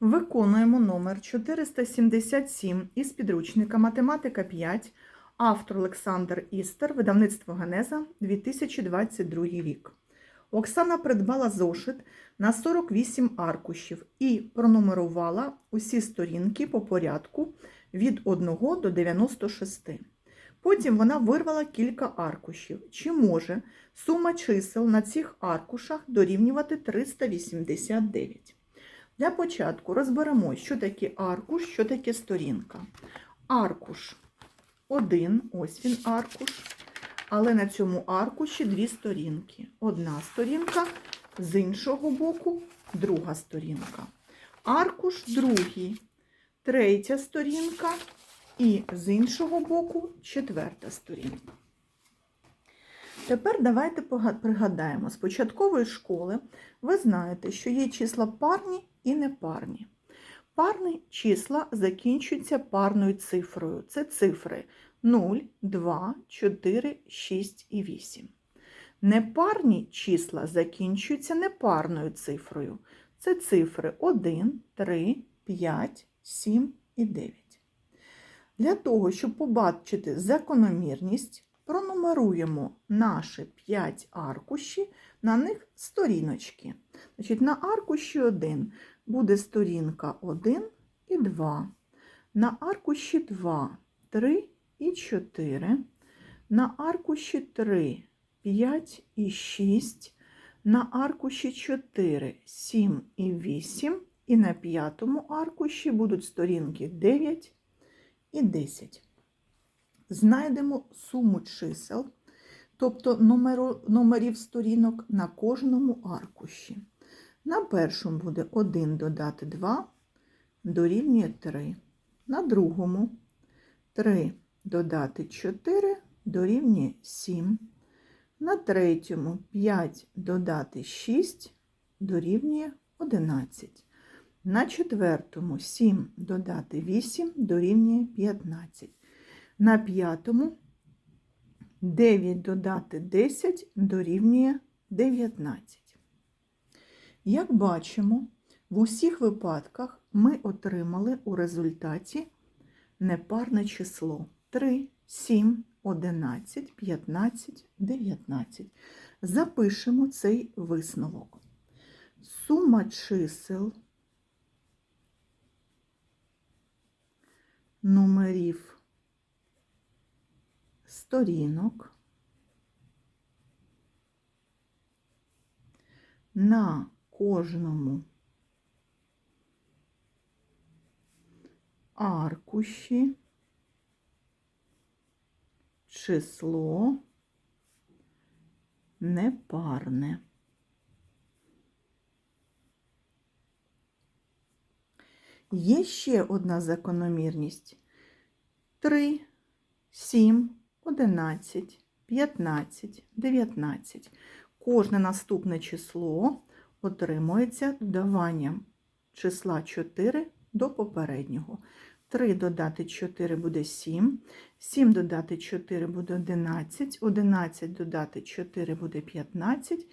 Виконуємо номер 477 із підручника Математика 5, автор Олександр Істер, видавництво Генеза, 2022 рік. Оксана придбала зошит на 48 аркушів і пронумерувала усі сторінки по порядку від 1 до 96. Потім вона вирвала кілька аркушів. Чи може сума чисел на цих аркушах дорівнювати 389? Для початку розберемо, що таке аркуш, що таке сторінка. Аркуш один, ось він аркуш, але на цьому аркуші дві сторінки. Одна сторінка, з іншого боку друга сторінка. Аркуш другий, третя сторінка і з іншого боку четверта сторінка. Тепер давайте пригадаємо, з початкової школи ви знаєте, що є числа парні і непарні. Парні числа закінчуються парною цифрою. Це цифри 0, 2, 4, 6 і 8. Непарні числа закінчуються непарною цифрою. Це цифри 1, 3, 5, 7 і 9. Для того, щоб побачити закономірність, пронумеруємо наші 5 аркуші, на них сторіночки. Значить, На аркуші 1 буде сторінка 1 і 2. На аркуші 2 3 і 4. На аркуші 3 5 і 6. На аркуші 4 7 і 8. І на п'ятому аркуші будуть сторінки 9 і 10 знайдемо суму чисел, тобто номеру, номерів сторінок на кожному аркуші. На першому буде 1 додати 2 дорівнює 3. На другому 3 додати 4 дорівнює 7. На третьому 5 додати 6 дорівнює 11. На четвертому 7 додати 8 дорівнює 15. На п'ятому 9 додати 10 дорівнює 19. Як бачимо, в усіх випадках ми отримали у результаті непарне число 3, 7, 11, 15, 19. Запишемо цей висновок. Сума чисел номерів сторінок на кожному аркуші число непарне. Є ще одна закономірність. 3, 7, 11, 15, 19. Кожне наступне число отримується додаванням числа 4 до попереднього. 3 додати 4 буде 7, 7 додати 4 буде 11, 11 додати 4 буде 15,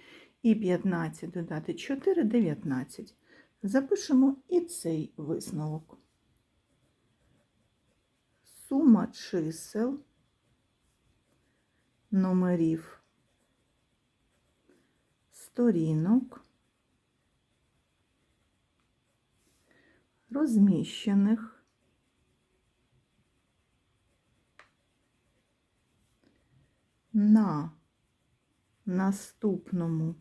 і 15 додати 4 19. Запишемо і цей висновок. Сума чисел номерів. Сторінок, розміщених. На наступному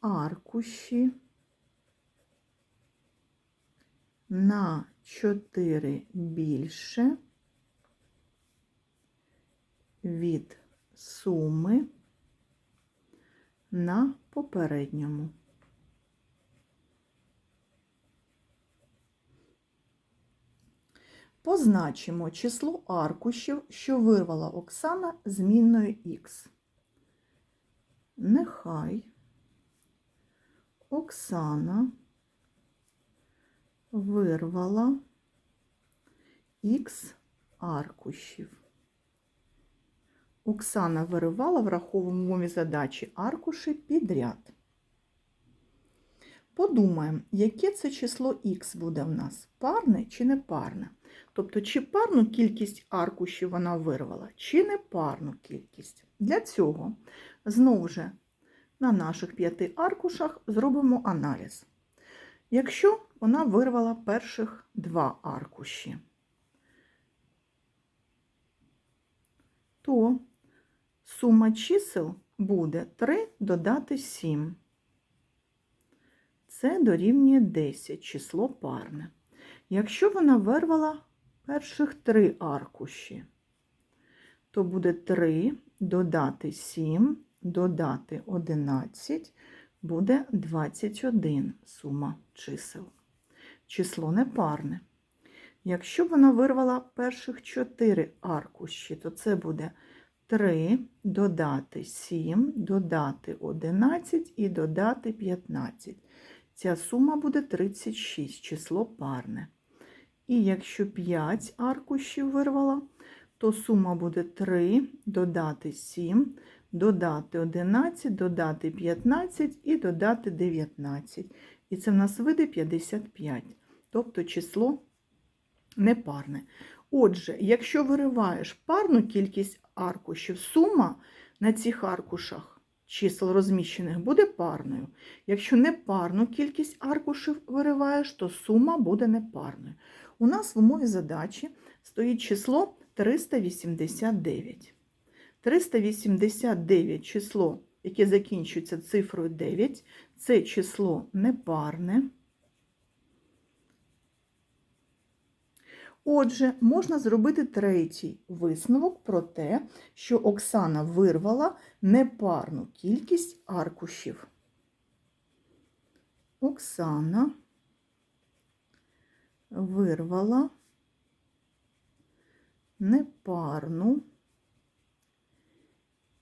аркуші. На 4 більше від суми на попередньому. Позначимо число аркушів, що вирвала Оксана змінною Х. Нехай Оксана вирвала Х аркушів. Оксана виривала, в умові задачі аркуші підряд. Подумаємо, яке це число х буде в нас? Парне чи не парне? Тобто, чи парну кількість аркушів вона вирвала, чи не парну кількість. Для цього знову ж на наших п'яти аркушах зробимо аналіз. Якщо вона вирвала перших два аркуші, то сума чисел буде 3 додати 7. Це дорівнює 10 число парне. Якщо вона вирвала перших три аркуші, то буде 3 додати 7, додати 11, буде 21 сума чисел. Число непарне. Якщо вона вирвала перших 4 аркуші, то це буде 3 додати 7, додати 11 і додати 15. Ця сума буде 36, число парне. І якщо 5 аркушів вирвала, то сума буде 3 додати 7, додати 11, додати 15 і додати 19. І це в нас вийде 55, тобто число непарне. Отже, якщо вириваєш парну кількість аркушів, сума на цих аркушах чисел розміщених буде парною. Якщо непарну кількість аркушів вириваєш, то сума буде непарною. У нас в умові задачі стоїть число 389. 389 число, яке закінчується цифрою 9, це число непарне. Отже, можна зробити третій висновок про те, що Оксана вирвала непарну кількість аркушів. Оксана вирвала непарну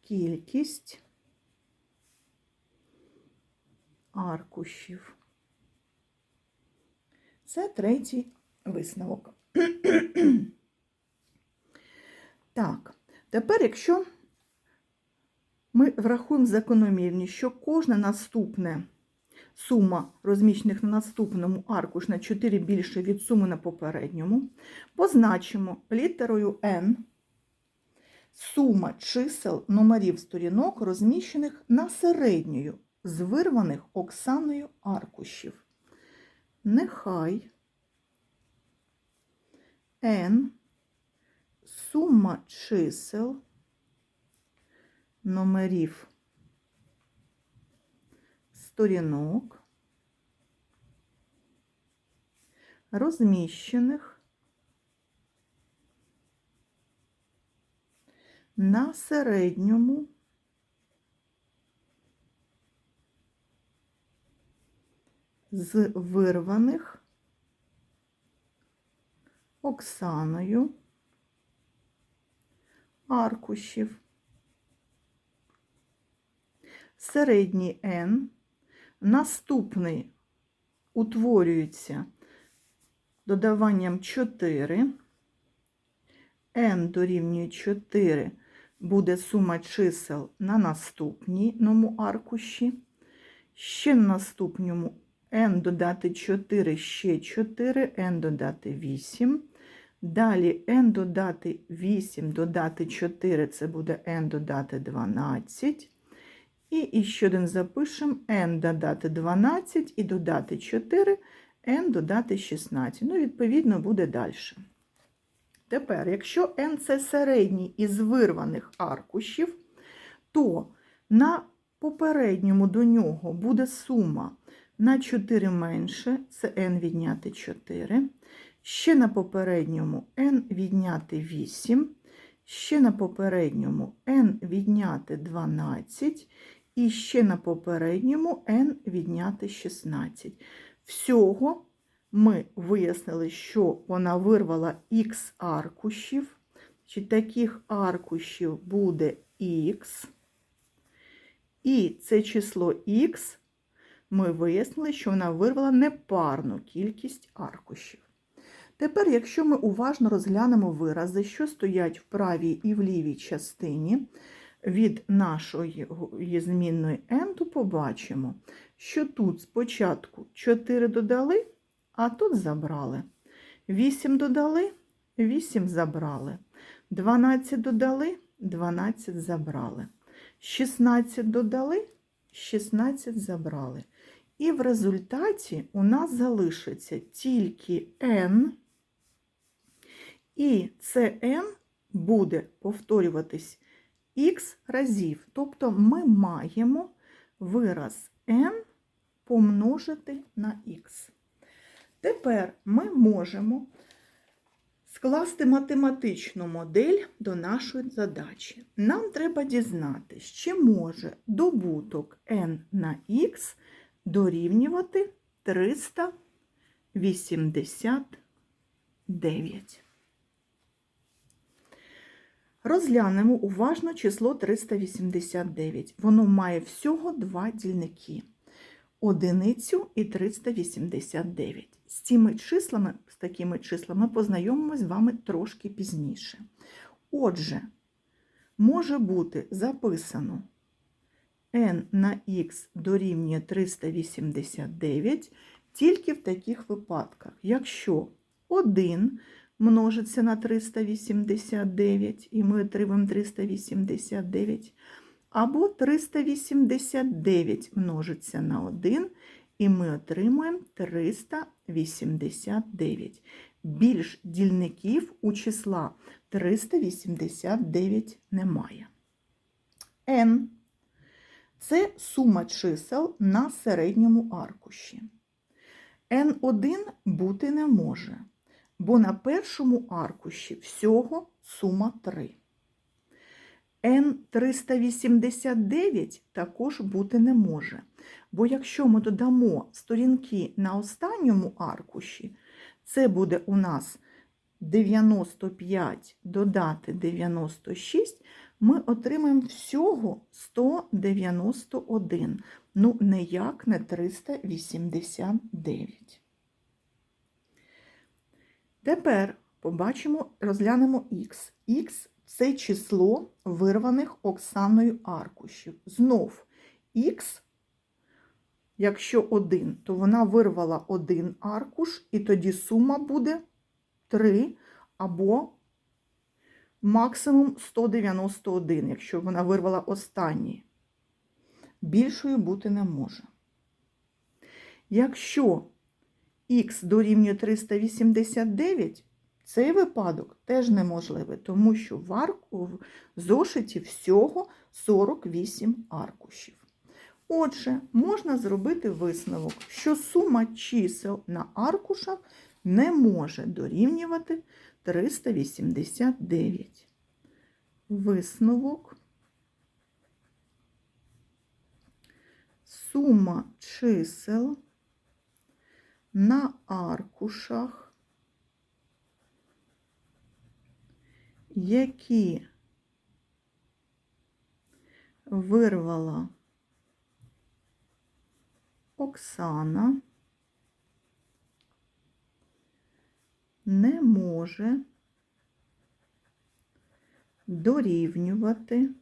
кількість аркушів. Це третій висновок. Так, тепер, якщо ми врахуємо закономірність, що кожна наступна сума розміщених на наступному аркуш на 4 більше від суми на попередньому, позначимо літерою N сума чисел номерів сторінок, розміщених на середньою з вирваних Оксаною аркушів. Нехай n сума чисел номерів сторінок, розміщених на середньому з вирваних Оксаною аркушів. Середній N. Наступний утворюється додаванням 4. N дорівнює 4 буде сума чисел на наступному аркуші. Ще на наступному n додати 4, ще 4, n додати 8. Далі n додати 8, додати 4, це буде n додати 12. І ще один запишемо n додати 12 і додати 4, n додати 16. Ну, відповідно, буде далі. Тепер, якщо n це середній із вирваних аркушів, то на попередньому до нього буде сума на 4 менше, це n відняти 4. Ще на попередньому n відняти 8, ще на попередньому n відняти 12, і ще на попередньому n відняти 16. Всього ми вияснили, що вона вирвала х аркушів, чи таких аркушів буде х, і це число х ми вияснили, що вона вирвала непарну кількість аркушів. Тепер, якщо ми уважно розглянемо вирази, що стоять в правій і в лівій частині від нашої змінної n, то побачимо, що тут спочатку 4 додали, а тут забрали. 8 додали, 8 забрали. 12 додали, 12 забрали. 16 додали, 16 забрали. І в результаті у нас залишиться тільки n, і це n буде повторюватись х разів. Тобто ми маємо вираз n помножити на х. Тепер ми можемо скласти математичну модель до нашої задачі. Нам треба дізнатися, чи може добуток n на х дорівнювати 389. Розглянемо уважно число 389. Воно має всього два дільники одиницю і 389. З цими числами, з такими числами познайомимось з вами трошки пізніше. Отже, може бути записано n на х дорівнює 389 тільки в таких випадках, якщо 1 множиться на 389, і ми отримаємо 389, або 389 множиться на 1, і ми отримуємо 389. Більш дільників у числа 389 немає. n – це сума чисел на середньому аркуші. n1 бути не може, бо на першому аркуші всього сума 3. N389 також бути не може. Бо якщо ми додамо сторінки на останньому аркуші, це буде у нас 95 додати 96, ми отримаємо всього 191. Ну, ніяк не 389. Тепер побачимо, розглянемо х. х це число вирваних Оксаною аркушів. Знов х, якщо 1, то вона вирвала один аркуш, і тоді сума буде 3 або максимум 191, якщо вона вирвала останній. Більшою бути не може. Якщо х дорівнює 389, цей випадок теж неможливий, тому що в, арку, в зошиті всього 48 аркушів. Отже, можна зробити висновок, що сума чисел на аркушах не може дорівнювати 389. Висновок. Сума чисел на аркушах, які вирвала Оксана, не може дорівнювати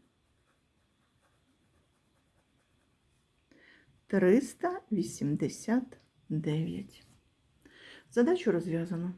389. Задачу розв'язано.